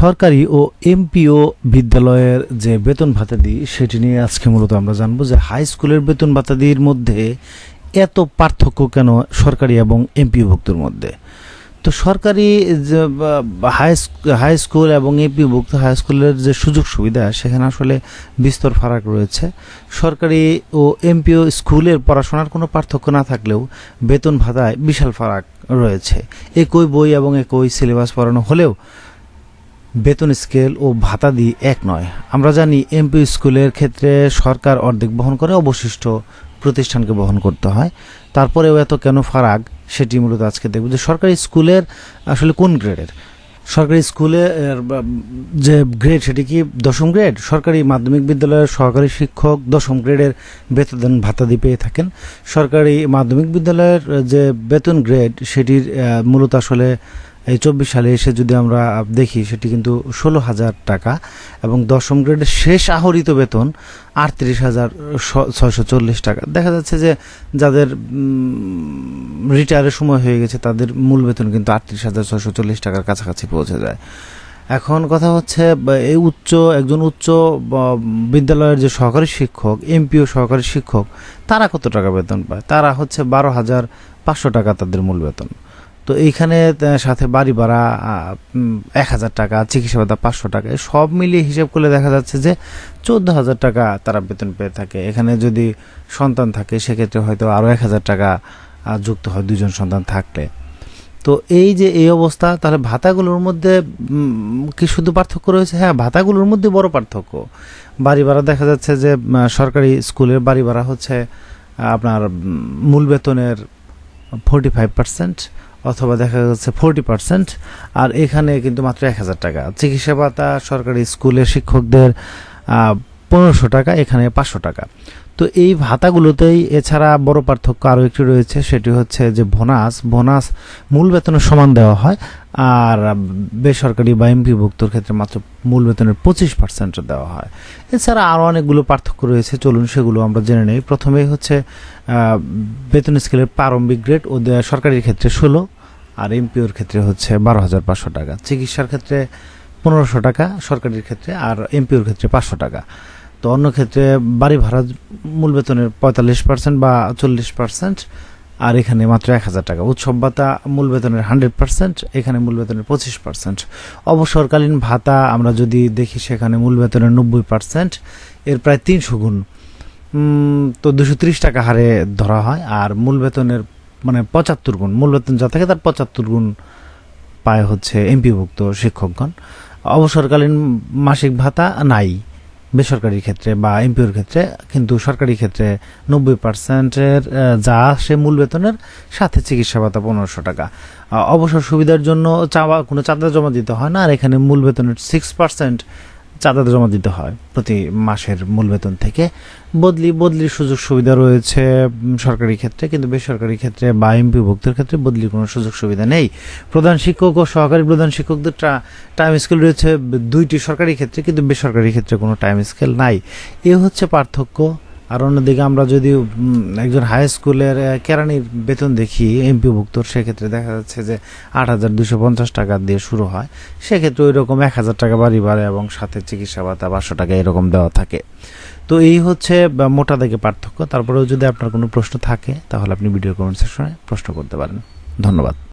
সরকারি ও এমপিও বিদ্যালয়ের যে বেতন ভাতাদি, সেটি নিয়ে আজকে মূলত আমরা জানব যে হাই স্কুলের বেতন ভাতা ভাতাদির মধ্যে এত পার্থক্য কেন সরকারি এবং এমপিও ভুক্তর মধ্যে? তো সরকারি যে হাই হাই স্কুল এবং এমপিও ভুক্ত হাই স্কুলের যে সুযোগ সুবিধা, সেখানে আসলে বিস্তর ফারাক রয়েছে। সরকারি ও এমপিও স্কুলের পড়াশোনার কোনো পার্থক্য না থাকলেও বেতন ভাতায় বিশাল ফারাক রয়েছে। একই বই এবং একই সিলেবাস পড়ানো হলেও বেতন স্কেল ও ভাতা দিয়ে এক নয়। আমরা জানি এমপি স্কুলের ক্ষেত্রে সরকার অর্ধেক বহন করে অবশিষ্ট প্রতিষ্ঠানকে বহন করতে হয়। তারপরেও এত কেন ফারাক, সেটি মূলত আজকে দেখব যে সরকারি স্কুলের আসলে কোন গ্রেডের? সরকারি স্কুলে যে গ্রেড, সেটি কি দশম গ্রেড? সরকারি মাধ্যমিক বিদ্যালয়ের সহকারী শিক্ষক দশম গ্রেডের বেতন ভাতা দিয়ে পেয়ে থাকেন। সরকারি মাধ্যমিক বিদ্যালয়ের যে বেতন গ্রেড, সেটির মূলত আসলে এই চব্বিশ সালে এসে যদি আমরা দেখি, সেটি কিন্তু ষোলো হাজার টাকা এবং দশম গ্রেডের শেষ আহরিত বেতন আটত্রিশ হাজার ছয়শো চল্লিশ টাকা। দেখা যাচ্ছে যে যাদের রিটায়ারের সময় হয়ে গেছে, তাদের মূল বেতন কিন্তু আটত্রিশ হাজার ছয়শো চল্লিশ টাকার কাছাকাছি পৌঁছে যায়। এখন কথা হচ্ছে এই উচ্চ, একজন উচ্চ বিদ্যালয়ের যে সহকারী শিক্ষক এমপিও সহকারী শিক্ষক, তারা কত টাকা বেতন পায়? তারা হচ্ছে বারো হাজার পাঁচশো টাকা তাদের মূল বেতন। তো এইখানে সাথে বাড়ি ভাড়া এক হাজার টাকা, চিকিৎসা ভাতা পাঁচশো টাকা সব মিলিয়ে হিসেব করলে দেখা যাচ্ছে যে চোদ্দ হাজার টাকা তারা বেতন পেয়ে থাকে। এখানে যদি সন্তান থাকে, সেক্ষেত্রে হয়তো আরও এক হাজার টাকা যুক্ত হয় দুজন সন্তান থাকলে। তো এই যে এই অবস্থা, তাহলে ভাতাগুলোর মধ্যে কি শুধু পার্থক্য রয়েছে? হ্যাঁ ভাতাগুলোর মধ্যে বড় পার্থক্য। বাড়ি ভাড়া দেখা যাচ্ছে যে সরকারি স্কুলের বাড়ি ভাড়া হচ্ছে আপনার মূল বেতনের ফোরটি ফাইভ পার্সেন্ট অথবা দেখা যাচ্ছে ফোরটি পার্সেন্ট, আর এখানে কিন্তু মাত্র এক হাজার টাকা। চিকিৎসা ভাতা, সরকারি স্কুলের শিক্ষকদের পনেরোশো টাকা, এখানে পাঁচশো টাকা। তো এই ভাতাগুলোতেই এছাড়া বড় পার্থক্য আরও একটি রয়েছে, সেটি হচ্ছে যে বোনাস বোনাস মূল বেতনের সমান দেওয়া হয়, আর বেসরকারি বা এমপিভুক্তর ক্ষেত্রে মাত্র মূল বেতনের পঁচিশ পার্সেন্ট দেওয়া হয়। এছাড়া আরও অনেকগুলো পার্থক্য রয়েছে, চলুন সেগুলো আমরা জেনে নেই। প্রথমেই হচ্ছে বেতন স্কেলের প্রারম্ভিক গ্রেড ও সরকারির ক্ষেত্রে ষোলো আর এমপিওর ক্ষেত্রে হচ্ছে বারো হাজার পাঁচশো টাকা। চিকিৎসার ক্ষেত্রে পনেরোশো টাকা, সরকারির ক্ষেত্রে আর এমপিওর ক্ষেত্রে পাঁচশো টাকা। তো অন্য ক্ষেত্রে বাড়ি ভাড়া মূল বেতনের পঁয়তাল্লিশ পার্সেন্ট বা চল্লিশ পার্সেন্ট, আর এখানে মাত্র এক হাজার টাকা। উৎসব ভাতা মূল বেতনের হান্ড্রেড পার্সেন্ট, এখানে মূল বেতনের পঁচিশ পার্সেন্ট। অবসরকালীন ভাতা আমরা যদি দেখি সেখানে মূল বেতনের নব্বই পার্সেন্ট, এর প্রায় তিনশো গুণ। তো দুশো ত্রিশ টাকা হারে ধরা হয়, আর মূল বেতনের মানে পঁচাত্তর গুণ মূল বেতন যা থাকে তার পঁচাত্তর গুণ পায় হচ্ছে এমপিভুক্ত শিক্ষকগণ। অবসরকালীন মাসিক ভাতা নাই বেসরকারি ক্ষেত্রে বা এমপিওর ক্ষেত্রে, কিন্তু সরকারি ক্ষেত্রে নব্বই পার্সেন্টের যা আসে মূল বেতনের সাথে চিকিৎসা ভাতা পনেরোশো টাকা। অবসর সুবিধার জন্য চাওয়া কোনো চাঁদা জমা দিতে হয় না, আর এখানে মূল বেতনের সিক্স পার্সেন্ট চাঁদা জমা দিতে হয় প্রতি মাসের মূল বেতন থেকে। বদলি, বদলির সুযোগ সুবিধা রয়েছে সরকারি ক্ষেত্রে, কিন্তু বেসরকারি ক্ষেত্রে বা এমপি ভোক্তার ক্ষেত্রে বদলির কোনো সুযোগ সুবিধা নেই। প্রধান শিক্ষক ও সহকারী প্রধান শিক্ষকদের টাইম স্কেল রয়েছে দুইটি সরকারি ক্ষেত্রে, কিন্তু বেসরকারি ক্ষেত্রে কোনো টাইম স্কেল নাই। এ হচ্ছে পার্থক্য আর অন্যদিকে আমরা যদি একজন হাই স্কুলের কেরানির বেতন দেখি এমপি ভুক্ত সেক্ষেত্রে দেখা যাচ্ছে যে আট হাজার দুশো পঞ্চাশ টাকা দিয়ে শুরু হয়। সেক্ষেত্রে ওই রকম এক হাজার টাকা বাড়ি বাড়ে এবং সাথে চিকিৎসা ভাতা, পাঁচশো টাকা এরকম দেওয়া থাকে। তো এই হচ্ছে মোটা দাগে পার্থক্য। তারপরেও যদি আপনার কোনো প্রশ্ন থাকে, তাহলে আপনি ভিডিও কমেন্ট সেকশনে প্রশ্ন করতে পারেন। ধন্যবাদ।